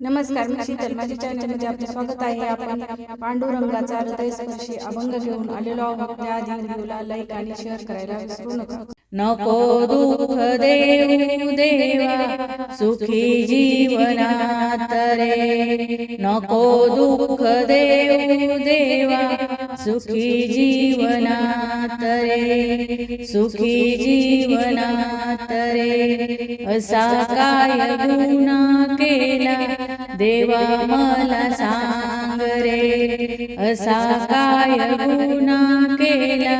नमस्कार मी शीतल माझ्या चॅनलमध्ये आपले स्वागत आहे. आपण पांडुरंगाचा हृदयस्पर्शी अभंग घेऊन आलेलो आहोत. त्याआधी व्हिडिओला लाईक आणि शेअर करायला विसरू नका. नको दुःख देऊ देवा सुखी जीवनात रे. नको दुःख देऊ देवा सुखी जीवनात रे. सुखी जीवनात रे. असा काय गुन्हा केला? देवा मला सांग रे असा काय गुन्हा केला?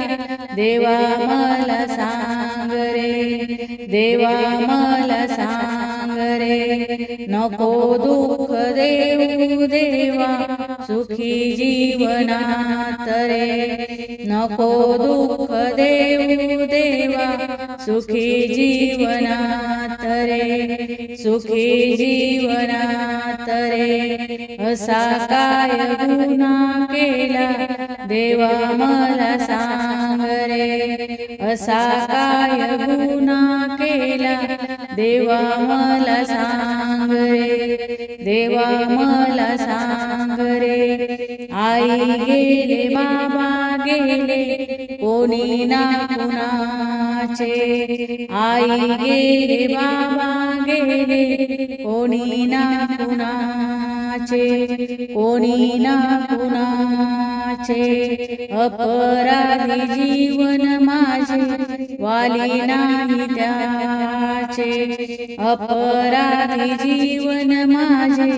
देवा मला सांग रे देवा मला सांग रे नको दुःख देऊ देवा सुखी जीवनात रे. नको दुःख देऊ देवा सुखी जीवनात रे सुखी जीवनात रे असा काय गुन्हा केला? देवा मला सांग रे असा काय गुन्हा केला? देवा मला सांग रे देवा मला सांग रे आई गेले बाबा गेले कोणी ना कुणाचे? आई गेले बाबा गेले कोणी ना कुणाचे? कोणी ना कुणाचे? अपराधी जीवन माझे वाली नाही त्याचे अपराधी जीवन माझे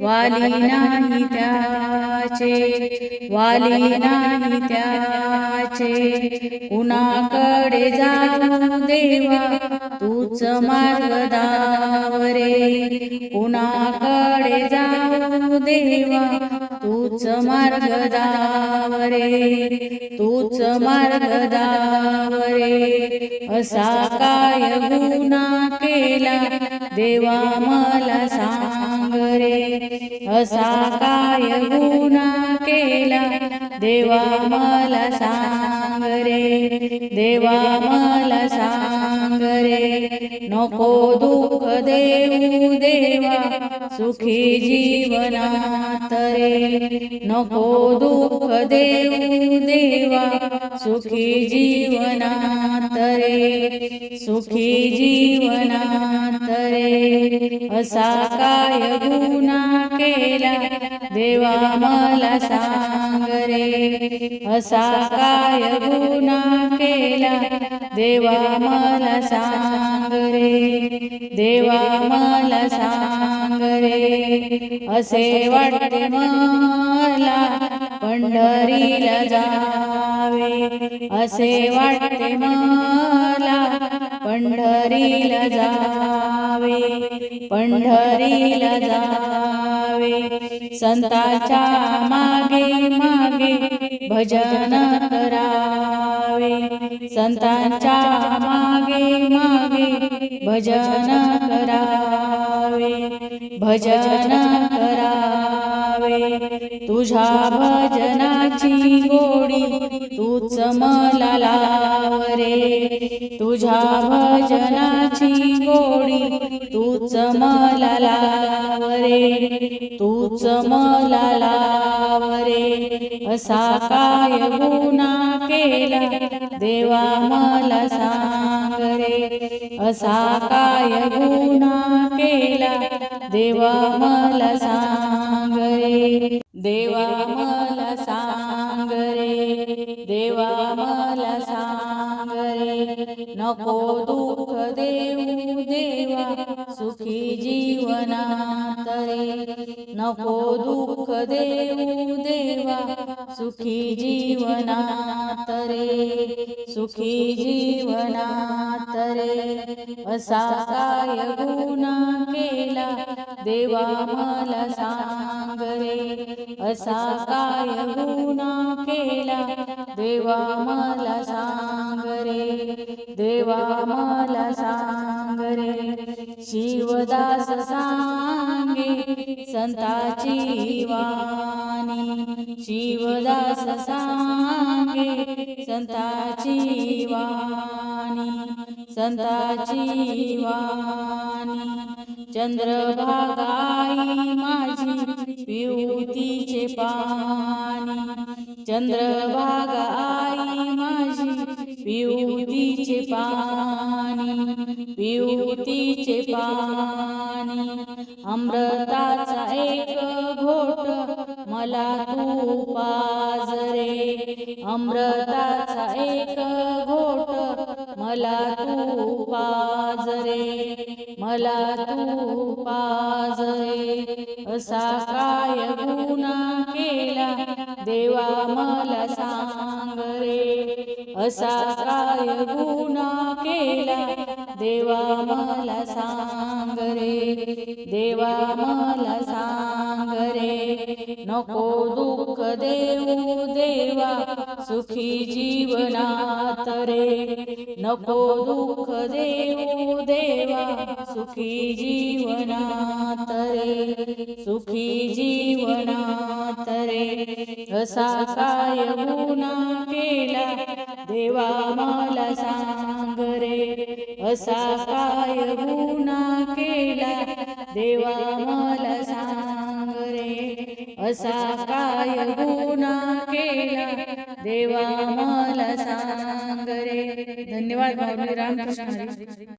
वाली नाही त्याचे वाली नाही त्याचे कुणाकडे जाऊ देवा तूच मार्ग दावरे कुणाकडे जाऊ देवा तूच मार्ग दावरे तूच मार्ग दावरे असा काय गुना केला? देवा मला सांग रे असा काय गुना केला? देवा मला सांग रे देवा मला सांग रे नको दुःख देऊ देवा सुखी जीवना अंतरे नको दुःख देऊ देवा सुखी जीवनात रे सुखी जीवनात रे असा काय गुना केला? देवा मला सांग रे असा काय गुना केला? देवा मला सांग रे देवा मला सांग असे वाटते मला पंढरीला जावे. असे वाटते मला पंढरीला जावे. पंढरीला जावे. संताच्या मागे मागे भजन करावे. संतांच्या मागे मागे भजन करावे. भजन करावे. तुझ्या भजनाची गोडी तूच मला लाव रे तुझ्या भजनाची गोडी तूच मला लाव रे तूच मला लाव रे असा काय गुन्हा केला? देवा मला सांग रे. असा काय गुन्हा केला? देवा मला सांग. जीवनातरे नको दुःख देऊ देवा सुखी जीवनातरे सुखी जीवनातरे असा काय गुन्हा केला? देवा मला सांग रे असा काय गुन्हा केला? देवा मला सांग सांगे संताची वाणी शिवदास सांगे संताची वाणी संताची वाणी. चंद्रभागाई माझी पिऊतीचे पाणी. चंद्रभागाई माझी पिऊतीचे पाणी. पिऊतीचे पाणी. अमृताचा एक घोट मला तू पाजरे अमृताचा एक घोट मला तू पाजरे मला तू पाजरे असा काय गुन्हा केला देवा मला सांग रे. असा काय गुन्हा केला देवा मला सांग रे देवा मला सांग रे नको दुःख देऊ देवा सुखी जीवनात रे. नको दुःख देऊ देवा सुखी जीवनात रे. सुखी जीवनात रे. असा काय गुन्हा केला देवा मला सांग रे. असा काय गुन्हा केला देवा मला सांग रे. असा काय गुन्हा केला देवा मला सांग रे. धन्यवाद भाऊ रामकृष्ण